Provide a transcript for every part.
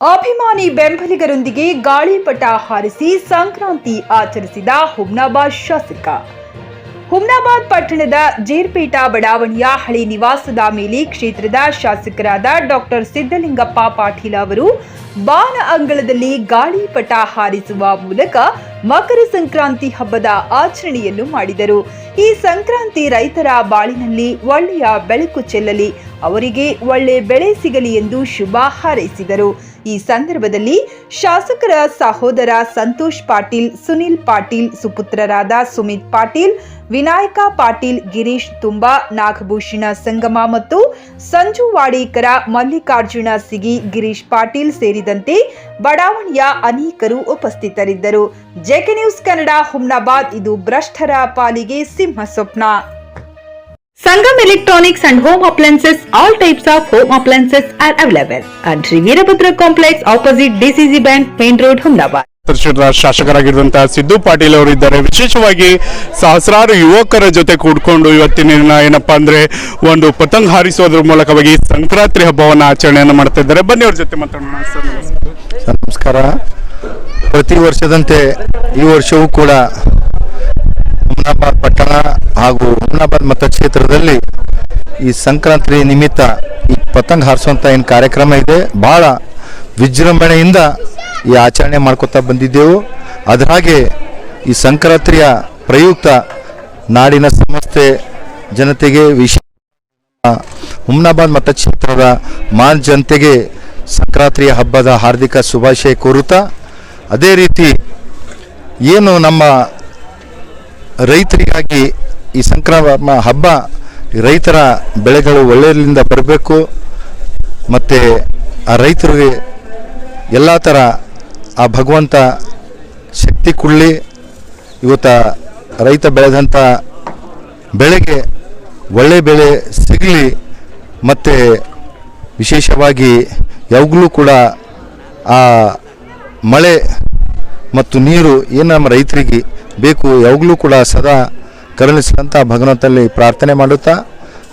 ಅಭಿಮಾನಿ ಬೆಂಬಲಿಗರೊಂದಿಗೆ ಗಾಳಿಪಟ ಹಾರಿಸಿ ಸಂಕ್ರಾಂತಿ ಆಚರಿಸಿದ ಹುಮ್ನಾಬಾದ್ ಶಾಸಕ ಹುಮ್ನಾಬಾದ್ ಪಟ್ಟಣದ ಜೀರ್ಪೀಠ ಬಡಾವಣೆಯ ಹಳಿ ನಿವಾಸದ ಮೇಲೆ ಕ್ಷೇತ್ರದ ಶಾಸಕರಾದ ಡಾಕ್ಟರ್ ಸಿದ್ದಲಿಂಗಪ್ಪ ಪಾಟೀಲ್ ಅವರು ಬಾನ ಅಂಗಳದಲ್ಲಿ ಗಾಳಿಪಟ ಹಾರಿಸುವ ಮೂಲಕ ಮಕರ ಸಂಕ್ರಾಂತಿ ಹಬ್ಬದ ಆಚರಣೆಯನ್ನು ಮಾಡಿದರು. ಈ ಸಂಕ್ರಾಂತಿ ರೈತರ ಬಾಳಿನಲ್ಲಿ ಒಳ್ಳೆಯ ಬೆಳಕು ಚೆಲ್ಲಲಿ, ಅವರಿಗೆ ಒಳ್ಳೆ ಬೆಳೆ ಸಿಗಲಿ ಎಂದು ಶುಭ ಹಾರೈಸಿದರು. ಈ ಸಂದರ್ಭದಲ್ಲಿ ಶಾಸಕರ ಸಹೋದರ ಸಂತೋಷ್ ಪಾಟೀಲ್, ಸುನಿಲ್ ಪಾಟೀಲ್, ಸುಪುತ್ರರಾದ ಸುಮಿತ್ ಪಾಟೀಲ್ ವಿನಾಯಕ ಪಾಟೀಲ್, ಗಿರೀಶ್ ತುಂಬಾ, ನಾಗಭೂಷಣ ಸಂಗಮ ಮತ್ತು ಸಂಜು ವಾಡೇಕರ, ಮಲ್ಲಿಕಾರ್ಜುನ ಸಿಗಿ, ಗಿರೀಶ್ ಪಾಟೀಲ್ ಸೇರಿದಂತೆ ಬಡಾವಣೆಯ ಅನೇಕರು ಉಪಸ್ಥಿತರಿದ್ದರು. ಜೆಕೆ ನ್ಯೂಸ್ ಕನ್ನಡ, ಹುಮ್ನಾಬಾದ್, ಇದು ಭ್ರಷ್ಟರ ಪಾಲಿಗೆ ಸಿಂಹ ಸ್ವಪ್ನ. Sangam electronics and home appliances all types of home appliances are available and Shri Veerabhadra complex opposite DCC bank main road Humnabad ಪರಿಷತ್ನ ಶಾಸಕರಾಗಿರುವಂತಹ ಸಿದ್ದು ಪಾಟೀಲ್ ಅವರು ಇದ್ದಾರೆ. ವಿಶೇಷವಾಗಿ ಸಹಸ್ರಾರು ಯುವಕರ ಜೊತೆ ಕೂಡ್ಕೊಂಡು ಇವತ್ತಿನ ಏನಪ್ಪಾ ಅಂದ್ರೆ ಒಂದು ಪತಂಗ ಹಾರಿಸೋದ್ರ ಮೂಲಕವಾಗಿ ಸಂಕ್ರಾಂತಿ ಹಬ್ಬವನ್ನು ಆಚರಣೆಯನ್ನು ಮಾಡ್ತಾ ಇದ್ದಾರೆ. ಬನ್ನಿ ಅವ್ರ ಜೊತೆ ಮಾತಾಡೋಣ. ನಮಸ್ಕಾರ. ಪ್ರತಿ ವರ್ಷದಂತೆ ಈ ವರ್ಷವೂ ಕೂಡ ಹುಮ್ನಾಬಾದ್ ಪಟ್ಟಣ ಹಾಗೂ ಹುಮ್ನಾಬಾದ್ ಮತಕ್ಷೇತ್ರದಲ್ಲಿ ಈ ಸಂಕ್ರಾಂತಿ ನಿಮಿತ್ತ ಈ ಪತಂಗ ಹಾರಿಸುವಂತ ಏನು ಕಾರ್ಯಕ್ರಮ ಇದೆ, ಬಹಳ ವಿಜೃಂಭಣೆಯಿಂದ ಈ ಆಚರಣೆ ಮಾಡ್ಕೊತಾ ಬಂದಿದ್ದೆವು. ಅದರ ಹಾಗೆ ಈ ಸಂಕ್ರಾಂತಿಯ ಪ್ರಯುಕ್ತ ನಾಡಿನ ಸಮಸ್ತೆ ಜನತೆಗೆ ವಿಶೇಷ ಹುಮ್ನಾಬಾದ್ ಮತಕ್ಷೇತ್ರದ ಮಾನ್ ಜನತೆಗೆ ಸಂಕ್ರಾಂತಿಯ ಹಬ್ಬದ ಹಾರ್ದಿಕ ಶುಭಾಶಯ ಕೋರುತ್ತಾ, ಅದೇ ರೀತಿ ಏನು ನಮ್ಮ ರೈತರಿಗಾಗಿ ಈ ಸಂಕ್ರಮ ಹಬ್ಬ, ರೈತರ ಬೆಳೆಗಳು ಒಳ್ಳೆಯದಿಂದ ಬರಬೇಕು, ಮತ್ತು ಆ ರೈತರಿಗೆ ಎಲ್ಲ ಥರ ಆ ಭಗವಂತ ಶಕ್ತಿ ಕುಳ್ಳಿ ಇವತ್ತ ರೈತ ಬೆಳೆದಂಥ ಬೆಳೆಗೆ ಒಳ್ಳೆ ಬೆಳೆ ಸಿಗಲಿ ಮತ್ತು ವಿಶೇಷವಾಗಿ ಯಾವಾಗಲೂ ಕೂಡ ಆ ಮಳೆ ಮತ್ತು ನೀರು ಏನು ನಮ್ಮ ರೈತರಿಗೆ ಬೇಕು ಯಾವಾಗಲೂ ಕೂಡ ಸದಾ ಕರುಣಿಸಿದಂಥ ಭಗವಂತಲ್ಲಿ ಪ್ರಾರ್ಥನೆ ಮಾಡುತ್ತಾ,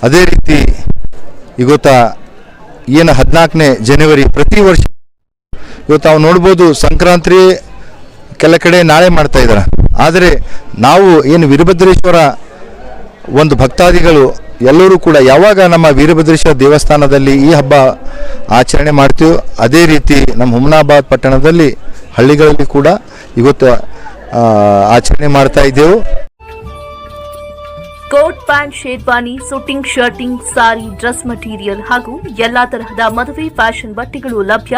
ಅದೇ ರೀತಿ ಇವತ್ತ ಏನು ಹದಿನಾಲ್ಕನೇ ಜನವರಿ ಪ್ರತಿ ವರ್ಷ ಇವತ್ತು ನಾವು ನೋಡ್ಬೋದು ಸಂಕ್ರಾಂತಿ ಕೆಲ ಕಡೆ ನಾಳೆ ಮಾಡ್ತಾ ಇದ್ದಾರೆ. ಆದರೆ ನಾವು ಏನು ವೀರಭದ್ರೇಶ್ವರ ಒಂದು ಭಕ್ತಾದಿಗಳು ಎಲ್ಲರೂ ಕೂಡ ಯಾವಾಗ ನಮ್ಮ ವೀರಭದ್ರೇಶ್ವರ ದೇವಸ್ಥಾನದಲ್ಲಿ ಈ ಹಬ್ಬ ಆಚರಣೆ ಮಾಡ್ತೀವೋ ಅದೇ ರೀತಿ ನಮ್ಮ ಹುಮನಾಬಾದ್ ಪಟ್ಟಣದಲ್ಲಿ, ಹಳ್ಳಿಗಳಲ್ಲಿ ಕೂಡ ಇವತ್ತು ಆಚರಣೆ ಮಾಡ್ತಾ ಇದ್ದೆವು. Coat pant, sherwani, suiting, shirting, sari, dress material ಹಾಗೂ ಎಲ್ಲಾ ತರಹದ ಮದುವೆ, ಫ್ಯಾಷನ್ ಬಟ್ಟೆಗಳು ಲಭ್ಯ.